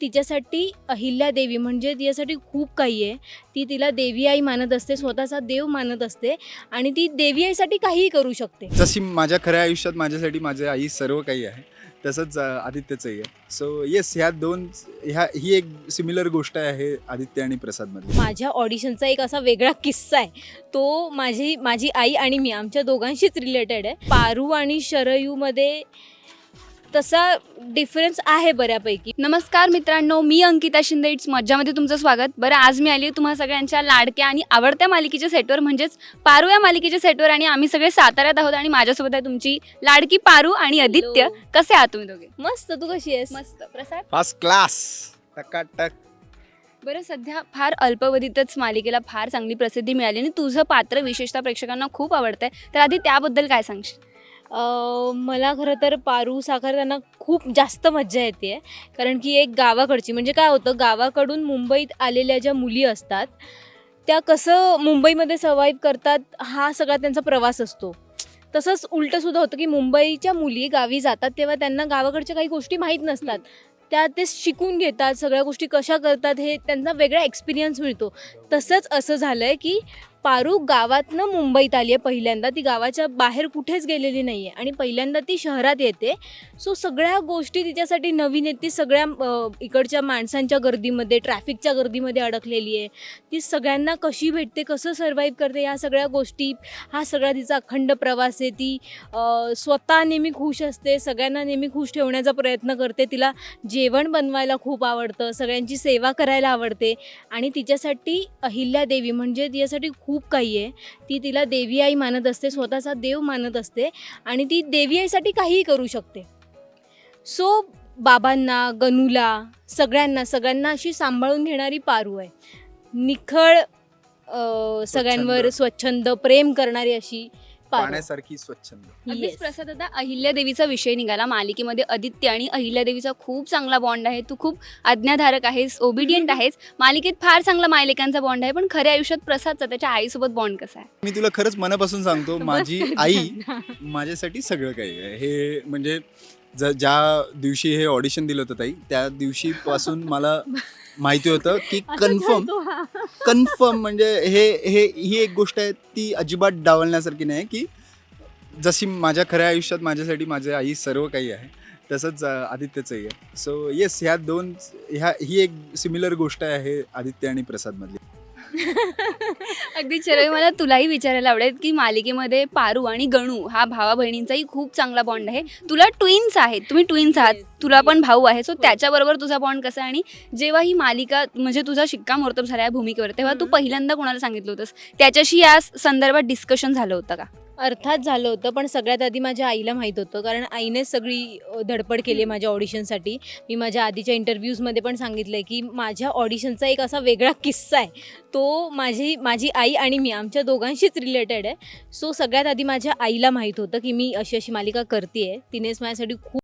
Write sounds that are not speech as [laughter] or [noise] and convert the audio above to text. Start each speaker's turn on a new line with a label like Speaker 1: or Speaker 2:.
Speaker 1: तिच्यासाठी अहिल्या देवी म्हणजे तिच्यासाठी खूप काही आहे. ती तिला देवी आई मानत असते स्वतःचा देव मानत असते आणि ती देवी आईसाठी काहीही करू शकते.
Speaker 2: जशी माझ्या खऱ्या आयुष्यात माझ्यासाठी माझी आई सर्व काही आहे तसंच आदित्यचंही आहे. सो येस ह्या दोन ह्या ही एक सिमिलर गोष्ट आहे आदित्य आणि प्रसादमधली
Speaker 1: माझ्या ऑडिशनचा एक असा वेगळा किस्सा आहे. तो माझी माझी आई आणि मी आमच्या दोघांशीच रिलेटेड आहे. पारू आणि शरयूमध्ये तसा डिफरन्स आहे बऱ्यापैकी.
Speaker 3: नमस्कार मित्रांनो मी अंकिता शिंदे. इट्स मज्जामध्ये तुमचं स्वागत. बरं आज मी आली आहे तुम्हा सगळ्यांच्या लाडक्या आणि आवडत्या मालिकेच्या सेटवर म्हणजेच पारू या मालिकेच्या सेटवर आणि आम्ही सगळे साताऱ्यात आहोत आणि माझ्यासोबत आहे तुमची लाडकी पारू आणि आदित्य. कसे आहात तुम्ही दोघे?
Speaker 1: मस्त तू कशी आहेस?
Speaker 3: मस्त. प्रसाद?
Speaker 2: फर्स्ट क्लास टकाटक.
Speaker 3: बरं सध्या फार अल्पावधीतच मालिकेला फार चांगली प्रसिद्धी मिळाली आणि तुझं पात्र विशेषतः प्रेक्षकांना खूप आवडतंय. तर आधी त्याबद्दल काय सांगशील?
Speaker 1: मला खरं तर पारू साकारताना खूप जास्त मज्जा येते. कारण की एक गावाकडची म्हणजे काय होतं गावाकडून मुंबईत आलेल्या ज्या मुली असतात त्या कसं मुंबईमध्ये सर्वाईव्ह करतात हा सगळा त्यांचा प्रवास असतो. तसंच उलटंसुद्धा होतं की मुंबईच्या मुली गावी जातात तेव्हा त्यांना गावाकडच्या काही गोष्टी माहीत नसतात. त्या ते शिकून घेतात सगळ्या गोष्टी कशा करतात हे त्यांना वेगळा एक्सपिरियन्स मिळतो. तसंच असं झालं आहे की पारू गावातनं मुंबईत आली आहे पहिल्यांदा. ती गावाच्या बाहेर कुठेच गेलेली नाही आहे आणि पहिल्यांदा ती शहरात येते. सो सगळ्या गोष्टी तिच्यासाठी नवीन आहेत. ती सगळ्या इकडच्या माणसांच्या गर्दीमध्ये ट्रॅफिकच्या गर्दीमध्ये अडकलेली आहे. ती सगळ्यांना कशी भेटते कसं सर्वाईव्ह करते या सगळ्या गोष्टी हा सगळा तिचा अखंड प्रवास आहे. ती स्वतः नेहमी खुश असते. सगळ्यांना नेहमी खुश ठेवण्याचा प्रयत्न करते. तिला जेवण बनवायला खूप आवडतं. सगळ्यांची सेवा करायला आवडते. आणि तिच्यासाठी अहिल्या देवी म्हणजे तिच्यासाठी खूप काही आहे. ती तिला देवी आई मानत असते स्वतःचा देव मानत असते आणि ती देवी आईसाठी काहीही करू शकते. सो बाबांना गनूला सगळ्यांना सगळ्यांना अशी सांभाळून घेणारी पारू आहे. निखळ सगळ्यांवर स्वच्छंद प्रेम करणारी अशी
Speaker 2: पाण्यासारखी स्वच्छंद.
Speaker 3: अगदीच
Speaker 1: Yes.
Speaker 3: प्रसाद आता अहिल्यादेवीचा विषय निघाला. मालिकेमध्ये आदित्य आणि अहिल्यादेवीचा खूप चांगला बॉन्ड आहे. तू खूप आज्ञाधारक आहेस ओबिडियंट [laughs] आहेस. मालिकेत फार चांगला मायलेकांचा बॉन्ड आहे. पण खऱ्या आयुष्यात प्रसादचा त्याच्या आईसोबत बॉन्ड कसा आहे?
Speaker 2: मी तुला खरंच मनापासून सांगतो [laughs] माझी आई [laughs] माझ्यासाठी सगळं काही आहे. हे म्हणजे ज ज्या दिवशी हे ऑडिशन दिलं होतं ताई त्या दिवशीपासून मला माहिती होतं की कन्फर्म कन्फर्म म्हणजे हे हे ही एक गोष्ट आहे ती अजिबात डावलण्यासारखी नाही की जशी माझ्या खऱ्या आयुष्यात माझ्यासाठी माझी आई सर्व काही आहे तसंच आदित्यचंही आहे. सो येस ह्या दोन ह्या ही एक सिमिलर गोष्ट आहे आदित्य आणि प्रसादमधली.
Speaker 3: अगदी चरवी मला तुलाही विचारायला आवडेल की मालिकेमध्ये पारू आणि गणू हा भावा बहिणींचाही खूप चांगला बॉन्ड आहे. तुला ट्विन्स आहेत. तुम्ही ट्विन्स आहात. तुला पण. भाऊ आहे. सो
Speaker 1: हो.
Speaker 3: त्याच्याबरोबर तुझा बॉन्ड कसा आहे? आणि जेव्हा ही मालिका म्हणजे तुझा शिक्कामोर्तब झाला या भूमिकेवर तेव्हा तू. पहिल्यांदा कोणाला सांगितलं होतंस? त्याच्याशी या संदर्भात डिस्कशन झालं होतं का?
Speaker 1: अर्थात झालं होतं पण सगळ्यात आधी माझ्या आईला माहीत होतं. कारण आईनेच सगळी धडपड केली आहे माझ्या ऑडिशनसाठी मी माझ्या आधीच्या इंटरव्ह्यूजमध्ये पण सांगितलं आहे की माझ्या ऑडिशनचा एक असा वेगळा किस्सा आहे. तो माझी माझी आई आणि मी आमच्या दोघांशीच रिलेटेड आहे. सो सगळ्यात आधी माझ्या आईला माहीत होतं की मी अशी अशी मालिका करते आहे तिनेच माझ्यासाठी खूप